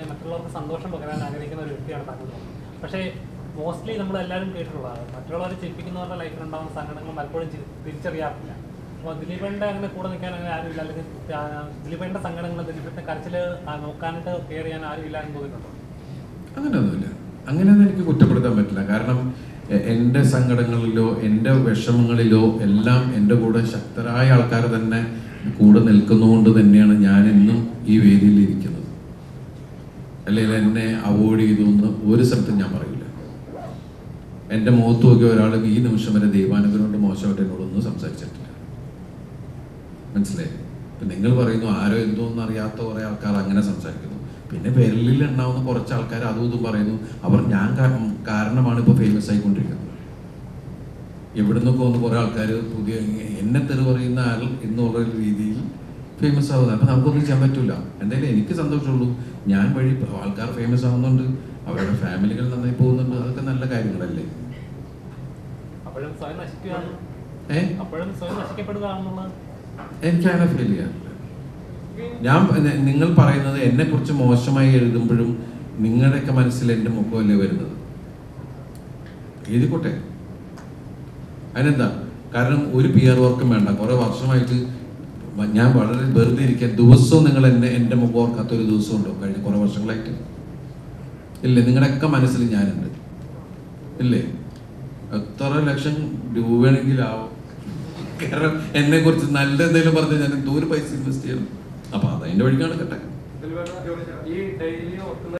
മറ്റുള്ളവർക്ക് സന്തോഷം പകരാൻ ആഗ്രഹിക്കുന്ന ഒരു വ്യക്തിയാണ് താങ്കൾ. പക്ഷേ മോസ്റ്റ്ലി നമ്മൾ എല്ലാവരും കേട്ടിട്ടുള്ളതാണ് മറ്റുള്ളവരെ ചിരിപ്പിക്കുന്നവരുടെ ലൈഫിൽ ഉണ്ടാകുന്ന സങ്കടങ്ങൾ പലപ്പോഴും തിരിച്ചറിയാറില്ല. അപ്പോൾ ദിലീപേണ്ട അങ്ങനെ കൂടെ നിൽക്കാൻ അങ്ങനെ ആരുമില്ല. അല്ലെങ്കിൽ ആ, സംഘടനകൾ ദിലീപിന്റെ കരച്ചിൽ നോക്കാനായിട്ട് കെയർ ചെയ്യാൻ ആരുമില്ല എന്ന് തോന്നിയിട്ടുണ്ടോ? അങ്ങനെയൊന്നുമില്ല. അങ്ങനെയൊന്നും എനിക്ക് കുറ്റപ്പെടുത്താൻ പറ്റില്ല. കാരണം എന്റെ സങ്കടങ്ങളിലോ എന്റെ വിഷമങ്ങളിലോ എല്ലാം എന്റെ കൂടെ ശക്തരായ ആൾക്കാർ തന്നെ കൂടെ നിൽക്കുന്നതുകൊണ്ട് തന്നെയാണ് ഞാൻ ഇന്നും ഈ വേദിയിൽ ഇരിക്കുന്നത്. അല്ലെങ്കിൽ എന്നെ അവോയ്ഡ് ചെയ്തു എന്ന് ഒരു സ്ഥലത്തും ഞാൻ പറയില്ല. എന്റെ മുഖത്ത് നോക്കിയ ഒരാൾ ഈ നിമിഷം വരെ ദൈവാനുഗ്രഹം കൊണ്ട് മോശമായിട്ട് എന്നോടൊന്നും സംസാരിച്ചിട്ടില്ല. മനസ്സിലായി? ഇപ്പം നിങ്ങൾ പറയുന്നു ആരോ എന്തോ എന്ന് അറിയാത്ത കുറേ ആൾക്കാർ അങ്ങനെ സംസാരിക്കുന്നു. പിന്നെ വിരലിൽ ഉണ്ടാവുന്ന കുറച്ച് ആൾക്കാർ അതും ഇതും പറയുന്നു. അവർ ഞാൻ കാരണമാണ് ഇപ്പോൾ ഫേമസ് ആയിക്കൊണ്ടിരിക്കുന്നത്. എവിടെ നിന്നൊക്കെ വന്ന് കുറേ ആൾക്കാർ പുതിയ എന്നെ തെറി പറയുന്ന ആൾ എന്നുള്ള രീതിയിൽ ഫേമസ് ആവുന്നത്. അപ്പം നമുക്കൊന്നും ചെയ്യാൻ പറ്റില്ല എന്തായാലും എനിക്ക് സന്തോഷമുള്ളൂ. ഞാൻ വഴി ആൾക്കാർ ഫേമസ് ആവുന്നുണ്ട്. അവരുടെ ഫാമിലികൾ നന്നായി പോകുന്നുണ്ട്. അതൊക്കെ നല്ല കാര്യങ്ങളല്ലേ? എനിക്കങ്ങനെ ഫീൽ ചെയ്യാറില്ല. ഞാൻ നിങ്ങൾ പറയുന്നത് എന്നെ കുറിച്ച് മോശമായി എഴുതുമ്പോഴും നിങ്ങളുടെയൊക്കെ മനസ്സിൽ എന്റെ മുഖമല്ലേ വരുന്നത്? എഴുതിക്കോട്ടെ. അതിനെന്താ? കാരണം ഒരു പി ആർ വർക്കും വേണ്ട. കുറെ വർഷമായിട്ട് ഞാൻ വളരെ വെറുതെ ഇരിക്കാൻ ദിവസവും നിങ്ങൾ എന്നെ എന്റെ മുഖം ഓർക്കാത്ത ഒരു ദിവസം ഉണ്ടോ കഴിഞ്ഞ കുറേ വർഷങ്ങളായിട്ട്. ഇല്ലേ? നിങ്ങളുടെയൊക്കെ മനസ്സിൽ ഞാനുണ്ട്. ഇല്ലേ? എത്ര ലക്ഷം രൂപയാണെങ്കിലാവും കാരണം എന്നെ കുറിച്ച് നല്ല എന്തെങ്കിലും പറഞ്ഞാൽ ഞാൻ എന്തോ ഒരു പൈസ ഇൻവെസ്റ്റ് ചെയ്യണം അപ്പൊ അതതിന്റെ വഴിക്കാണ് കേട്ടെ.